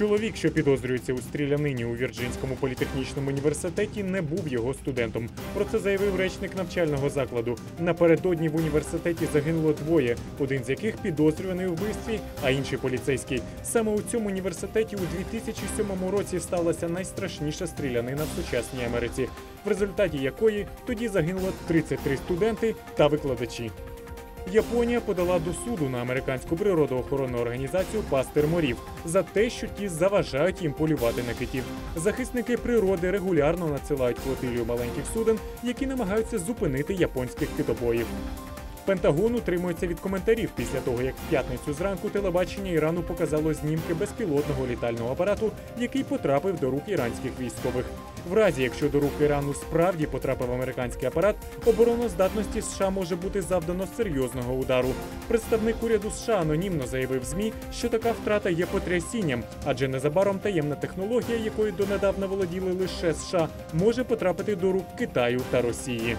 Чоловік, що підозрюється у стрілянині у Вірджинському політехнічному університеті, не був його студентом. Про це заявив речник навчального закладу. Напередодні в університеті загинуло двоє, один з яких підозрюваний у вбивстві, а інший поліцейський. Саме у цьому університеті у 2007 році сталася найстрашніша стрілянина в сучасній Америці, в результаті якої тоді загинуло 33 студенти та викладачі. Японія подала до суду на американську природоохоронну організацію Пастир морів за те, що ті заважають їм полювати на китів. Захисники природи регулярно надсилають флотилію маленьких суден, які намагаються зупинити японських китобоїв. Пентагон утримується від коментарів після того, як в п'ятницю зранку телебачення Ірану показало знімки безпілотного літального апарату, який потрапив до рук іранських військових. В разі, якщо до рук Ірану справді потрапив американський апарат, обороноздатності США може бути завдано серйозного удару. Представник уряду США анонімно заявив ЗМІ, що така втрата є потрясінням, адже незабаром таємна технологія, якою донедавна володіли лише США, може потрапити до рук Китаю та Росії.